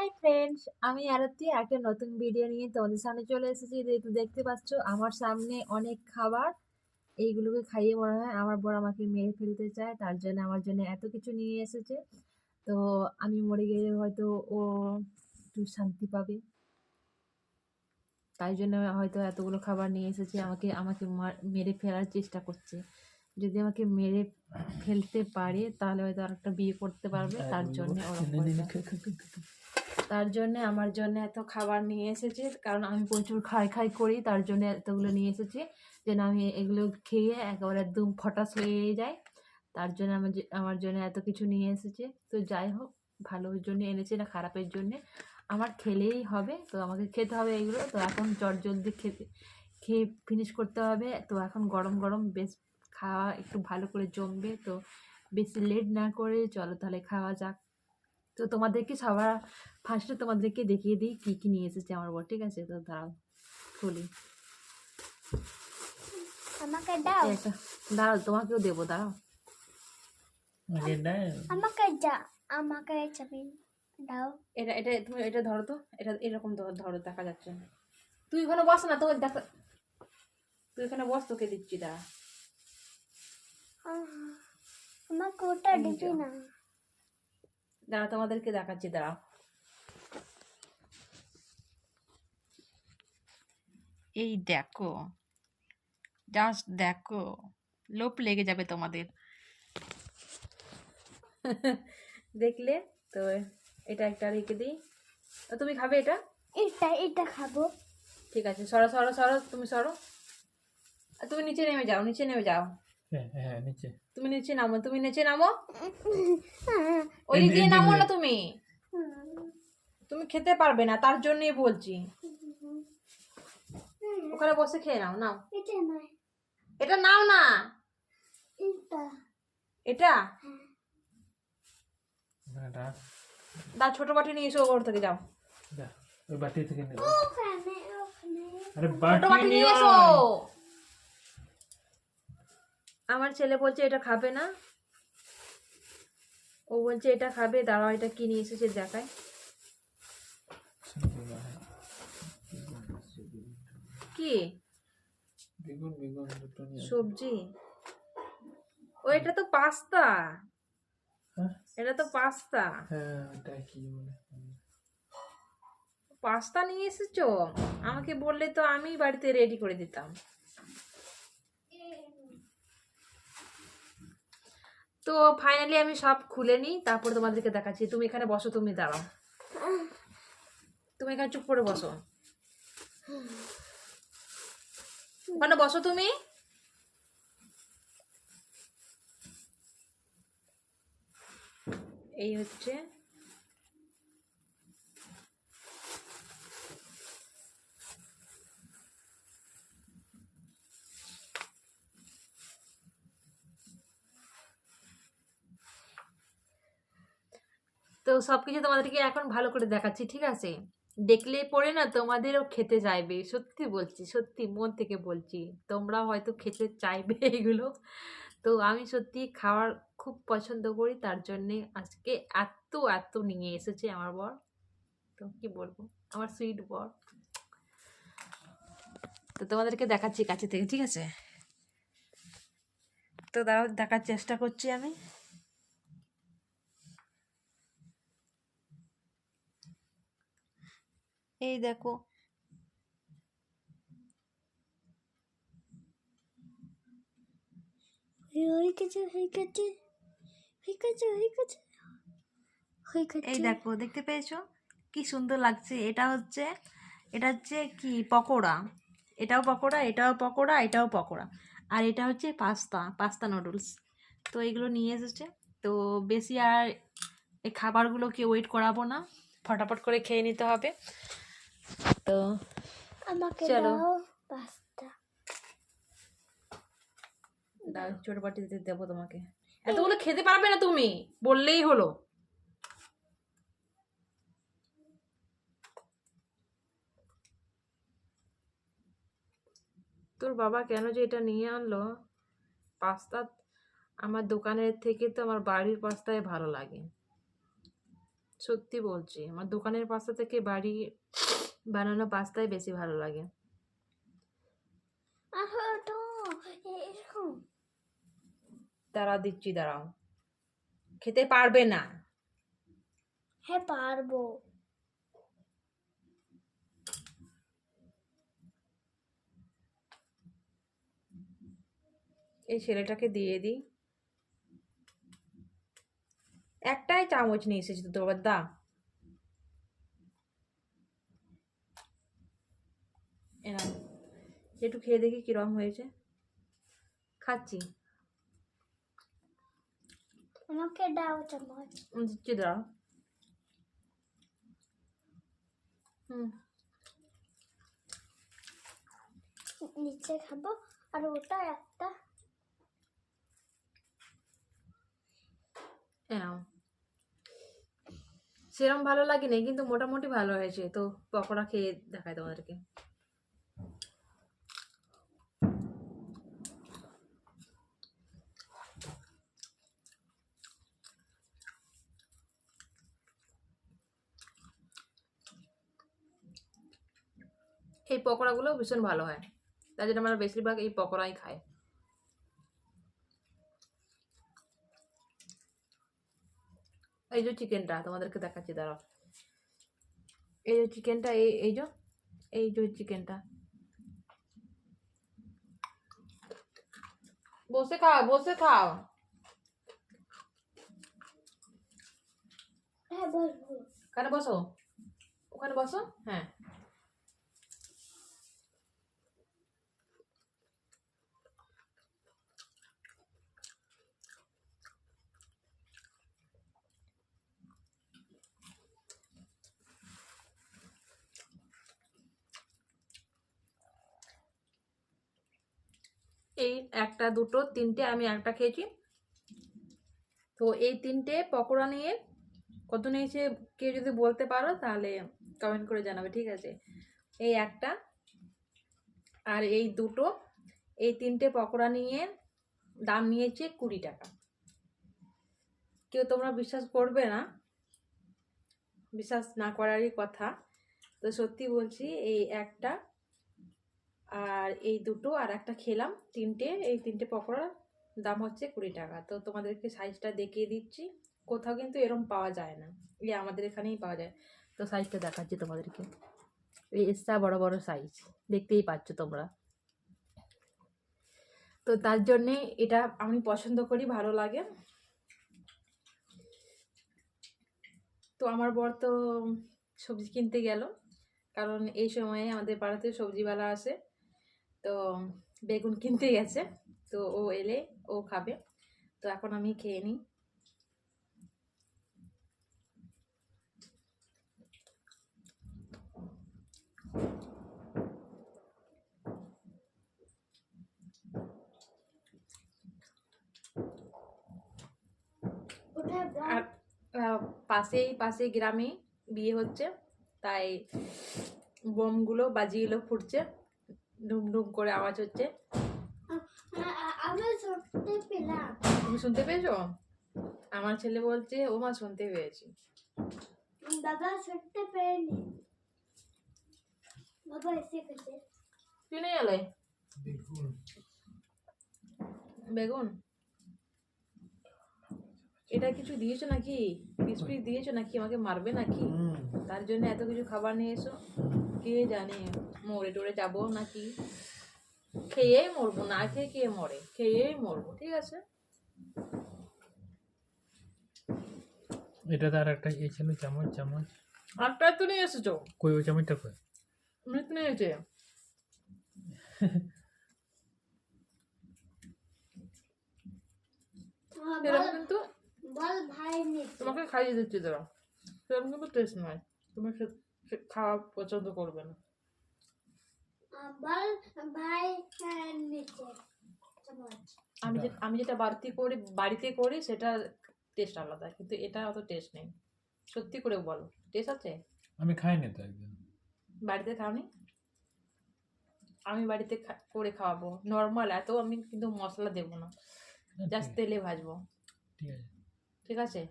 Hi friends আমি আরতি একটা নতুন ভিডিও নিয়ে তোমাদের সামনে চলে এসেছি যেহেতু দেখতে পাচ্ছ আমার সামনে অনেক খাবার এইগুলোকে খাইয়ে মনে হয় আমার বর আমাকে মেরে ফেলতে চায় তার জন্য আমার জন্য এত কিছু নিয়ে এসেছে তো আমি মরে গেলে হয়তো ও একটু শান্তি পাবে তাই জন্য হয়তো এতগুলো খাবার নিয়ে এসেছে আমাকে আমাকে মার- ফেলার চেষ্টা করছে যদি আমাকে মেরে ফেলতে পারে তাহলে হয়তো আরেকটা বিয়ে করতে পারবে তার জন্য ওরকম। তার জন্য, আমার জন্য এত খাবার নিয়ে এসেছে। কারণ আমি প্রচুর খাই খাই করি, তার জন্য এতগুলো নিয়ে এসেছে। যেন আমি এগুলো খেয়ে একেবারে একদম ফটাস হয়ে যায় তার জন্য আমার আমার জন্য এত কিছু নিয়ে এসেছে। তো যাই হোক, ভালোর জন্য এনেছে না খারাপের জন্যে। আমার খেলেই হবে, তো আমাকে খেতে হবে এগুলো। তো এখন চট জলদি খেতে, খেয়ে ফিনিশ করতে হবে। তো এখন গরম গরম বেশ খাওয়া একটু ভালো করে জমবে। তো বেশি লেট না করে চলো তাহলে খাওয়া যাক। তো তোমাদেরকে সবার ফার্স্টে তোমাদেরকে দেখিয়ে দিই কী কী নিয়ে এসেছে আমার বর ঠিক আছে? তো দাঁড়াও খুলি। আমাকে দাও। দাঁড়াও তোমাকেও দেবো দাঁড়াও। আমাকে যা আমাকে চাবি দাও। এটা এটা তুমি এটা ধরো তো এটা এরকম ধরো ধরো দেখা যাচ্ছে। না তুই এখানে বস না তোকে দেখা তুই এখানে বস তোকে দিচ্ছি দাঁড়া। আমাকে ওটা দিবি না। দাঁড়া তোমাদেরকে দেখাচ্ছি দাঁড়াও এই দেখো জাস্ট দেখো লোপ লেগে যাবে তোমাদের। দেখলে? তো এটা একটা রেখে দিই। তো তুমি খাবে এটা? এটা এটা খাব। ঠিক আছে সরো সরো সরো তুমি সরো। তুমি নিচে নেমে যাও নিচে নেমে যাও। তুমি নিচে নামো তুমি নিচে নামো। হ্যাঁ, ওই দিয়ে নামো না তুমি। তুমি খেতে পারবে না তার জন্যই বলছি। ওখানে বসে খেয়ে নাও নাও। এটা নাও না। এটা। দা ছোট বাটি নিয়ে এসো ওর থেকে যাও। ওই বাটি থেকে আরে বাটি নিয়ে এসো। আমার ছেলে বলছে এটা খাবে না। ও বলছে এটা খাবে দাঁড়াও এটা কি? নিয়ে এসেছে দেখায় কি। সবজি? ও এটা তো পাস্তা। হ্যাঁ? এটা তো পাস্তা। হ্যাঁ পাস্তা নিয়ে এসেছ? আমাকে বললে তো আমি বাড়িতে রেডি করে দিতাম। তো ফাইনালি আমি সব খুলে নিই, তারপর তোমাদেরকে দেখাচ্ছি। তুমি এখানে বসো, তুমি দাঁড়াও। তুমি এখানে চুপ করে বসো। মানে বসো তুমি? এই হচ্ছে তো সবকিছু তোমাদেরকে এখন ভালো করে দেখাচ্ছি, ঠিক আছে? দেখলে পরে না তোমাদেরও খেতে চাইবে, সত্যি বলছি, সত্যি মন থেকে বলছি। তোমরা হয়তো খেতে চাইবে এগুলো। তো আমি সত্যি খাওয়ার খুব পছন্দ করি, তার জন্যে আজকে এত এত নিয়ে এসেছে আমার বর। তো কি বলব, আমার সুইট বর। তো তোমাদেরকে দেখাচ্ছি কাছে থেকে, ঠিক আছে? তো দাঁড়াও, দেখার চেষ্টা করছি আমি। এই দেখো। এই দেখো দেখতে পেয়েছ? কি সুন্দর লাগছে। এটা হচ্ছে এটা হচ্ছে কি পকোড়া। এটাও পকোড়া এটাও পকোড়া এটাও পকোড়া। আর এটা হচ্ছে পাস্তা পাস্তা নুডলস। তো এগুলো নিয়ে এসেছে। তো বেশি আর এই খাবারগুলোকে ওয়েট করাবো না। ফটাফট করে খেয়ে নিতে হবে। তো আমাকে চলো। পাস্তা দাও ছোট বাটিতে দেবো তোমাকে। এতগুলো খেতে পারবে না তুমি বললেই হলো। তোর বাবা কেন যে এটা নিয়ে আনলো? পাস্তা আমার দোকানের থেকে তো আমার বাড়ির পাস্তায় ভালো লাগে। সত্যি বলছি আমার দোকানের পাস্তা থেকে বাড়ি বানানো পাস্তাই বেশি ভালো লাগে। দাঁড়া দিচ্ছি দাঁড়াও। খেতে পারবে না। হ্যাঁ পারব। এই ছেলেটাকে দিয়ে দিই। একটাই চামচ নিয়ে এসেছি তো তোর দা এরম একটু খেয়ে দেখি কিরম হয়েছে। খাচ্ছি। আমাকে দাও চামচ দিচ্ছি দাঁড়াও হুম। নিচে খাব আর ওটা একটা। সেরম ভালো লাগেনি কিন্তু মোটামুটি ভালো হয়েছে তো পকোড়া খেয়ে দেখায় তোমাদেরকে এই পকোড়াগুলো ভীষণ ভালো হয়। তাই জন্য আমরা বেশিরভাগ এই পকোড়াই খাই। এই যে চিকেনটা তোমাদেরকে দেখাচ্ছি দাঁড়াও। এই যে চিকেনটা এই এই যে এই যে চিকেনটা। বসে খাও বসে খাও। হ্যাঁ ওখানে বসো। ওখানে বসো হ্যাঁ। এই একটা দুটো, তিনটে আমি একটা খেয়েছি। তো এই তিনটে পকোড়া নিয়ে কত নিয়েছে কেউ যদি বলতে পারো তাহলে কমেন্ট করে জানাবে, ঠিক আছে? এই একটা আর এই দুটো, এই তিনটে পকোড়া নিয়ে দাম নিয়েছে কুড়ি টাকা। কেউ তোমরা বিশ্বাস করবে না, বিশ্বাস না করারই কথা। তো সত্যি বলছি, এই একটা আর এই দুটো আর একটা খেলাম, তিনটে, এই তিনটে পকোড়ার দাম হচ্ছে কুড়ি টাকা। তো তোমাদেরকে সাইজটা দেখিয়ে দিচ্ছি, কোথাও কিন্তু এরম পাওয়া যায় না। এই আমাদের এখানেই পাওয়া যায়। তো সাইজটা দেখাচ্ছি তোমাদেরকে। এই এক্সট্রা বড় বড় সাইজ দেখতেই পাচ্ছ তোমরা। তো তার জন্যে এটা আমি পছন্দ করি, ভালো লাগে। তো আমার বর তো সবজি কিনতে গেল, কারণ এই সময়ে আমাদের পাড়াতে সবজিওয়ালা আসে। তো বেগুন কিনতে গেছে তো ও এলে ও খাবে। তো এখন আমি খেয়ে নিই। আর পাশেই পাশে গ্রামে বিয়ে হচ্ছে তাই বোমগুলো বাজিগুলো ফুটছে। ডুম ডুম করে আওয়াজ হচ্ছে। তুমি শুনতে পেয়েছ? আমার ছেলে বলছে ও মা শুনতে পেয়েছি। বাবা শুনতে পেরেনি বাবা এসে গেছে কি নিয়ে এলে বেগুন? বেগুন এটা কিছু দিয়েছ নাকি? বিস্কুট দিয়েছ নাকি? আমাকে মারবে নাকি? তার জন্য এত কিছু খাবার নিয়ে এসো। কে জানে মরে টরে যাব নাকি? খেয়েই মরবো না খেয়ে কে মরে? খেয়েই মরবো ঠিক আছে? এটা তার একটা ইয়ে ছিল চামচ চামচ। আটটা তো নিয়ে এসেছ? কই ওই চামচটা কই? মৃত নিয়েছে আ, এরকম কিন্তু বল ভাই তোমাকে খাইয়ে দিচ্ছি দাঁড়া সেরকম কিন্তু টেস্ট নয়। তোমার খাওয়া পছন্দ করবে না। ভাই হ্যাঁ, নিচে চামচ আমি যে আমি যেটা বাড়িতে করি বাড়িতে করি সেটা টেস্ট আলাদা কিন্তু এটা অত টেস্ট নেই। সত্যি করে বলো টেস্ট আছে? আমি খাইনি তো একদিন। বাড়িতে খাওনি? আমি বাড়িতে খা- করে খাওয়াবো নর্মাল এত আমি কিন্তু মশলা দেবো না। জাস্ট তেলে ভাজবো। ঠিক আছে। ঠিক আছে?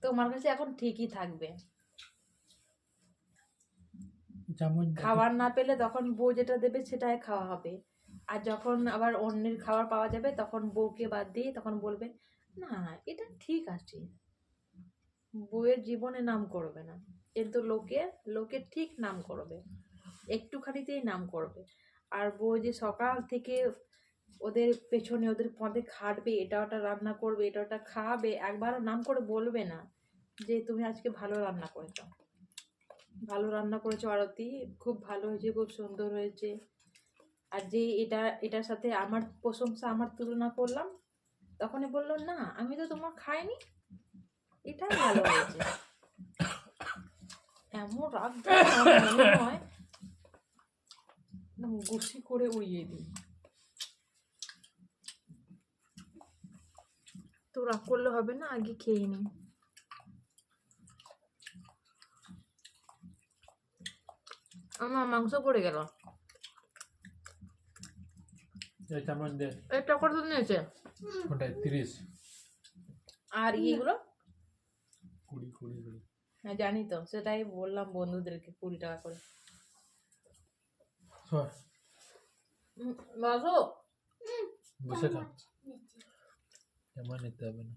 তোমার কাছে এখন ঠিকই থাকবে। খাবার না পেলে তখন বউ যেটা দেবে সেটাই খাওয়া হবে। আর যখন আবার অন্যের খাবার পাওয়া যাবে, তখন বউকে বাদ দিয়ে তখন বলবে, না, এটা ঠিক আছে। বউয়ের জীবনে নাম করবে না। কিন্তু লোকে লোকে ঠিক নাম করবে। একটুখানিতেই নাম করবে। আর বউ যে সকাল থেকে ওদের পেছনে ওদের পদে খাটবে, এটা ওটা রান্না করবে, এটা ওটা খাওয়াবে একবারও নাম করে বলবে না যে, তুমি আজকে ভালো রান্না করেছ। ভালো রান্না করেছ, আরতি। খুব ভালো হয়েছে, খুব সুন্দর হয়েছে। আর যে এটা, এটার সাথে আমার প্রশংসা আমার তুলনা করলাম, তখনই বলল, না, আমি তো তোমার খাইনি। এটাই ভালো হয়েছে। এমন রাগ মনে হয় গুছি করে উড়িয়ে দিই। তো রাগ করলে হবে না, আগে খেয়ে নি আমার মাংস পড়ে গেল। এই চামচ এটা কত নিয়েছে। ওটাই তিরিশ। আর ইয়েগুলো? কুড়ি কুড়ি কুড়ি। হ্যাঁ জানি তো সেটাই বললাম বন্ধুদেরকে কুড়ি টাকা করে। মাসো বসে খা চামচ নিতে হবে না।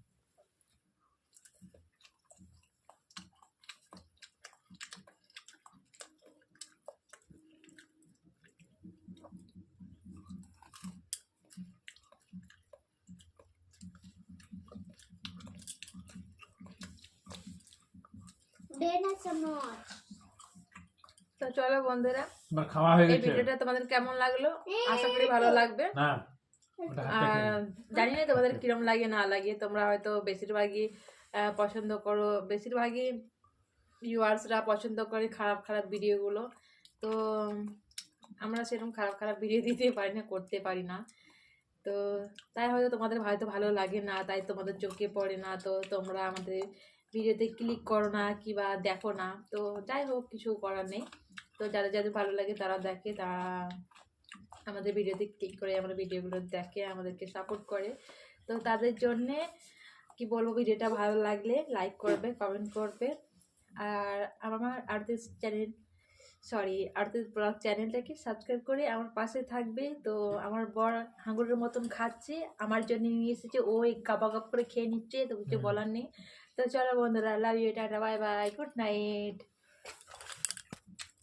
তো চলো বন্ধুরা খাওয়া হয়ে গেছে। ভিডিওটা তোমাদের কেমন লাগল? আশা করি ভালো লাগবে। জানি না তোমাদের কিরম লাগে না লাগে। তোমরা হয়তো বেশিরভাগই পছন্দ করো। বেশিরভাগই ভিউয়ার্সরা পছন্দ করে খারাপ খারাপ ভিডিওগুলো। তো আমরা সেরকম খারাপ খারাপ ভিডিও দিতে পারি না করতে পারি না। তো তাই হয়তো তোমাদের হয়তো ভালো লাগে না তাই তোমাদের চোখে পড়ে না। তো তোমরা আমাদের ভিডিওতে ক্লিক করো না কিবা দেখো না। তো যাই হোক কিছু করার নেই। তো যাদের যাদের ভালো লাগে তারা দেখে তারা আমাদের ভিডিওতে ক্লিক করে আমাদের ভিডিওগুলো দেখে আমাদেরকে সাপোর্ট করে। তো তাদের জন্যে কি বলব ভিডিওটা ভালো লাগলে লাইক করবে কমেন্ট করবে। আর আমার আর্টিস চ্যানেল সরি আর্টিস ব্লগ চ্যানেলটাকে সাবস্ক্রাইব করে আমার পাশে থাকবে। তো আমার বর হাঙ্গুরের মতন খাচ্ছে আমার জন্য নিয়ে এসেছে ও এই কাবা কাপ করে খেয়ে নিচ্ছে তো কিছু বলার নেই। তো চলো বন্ধুরা love you tata bye bye good night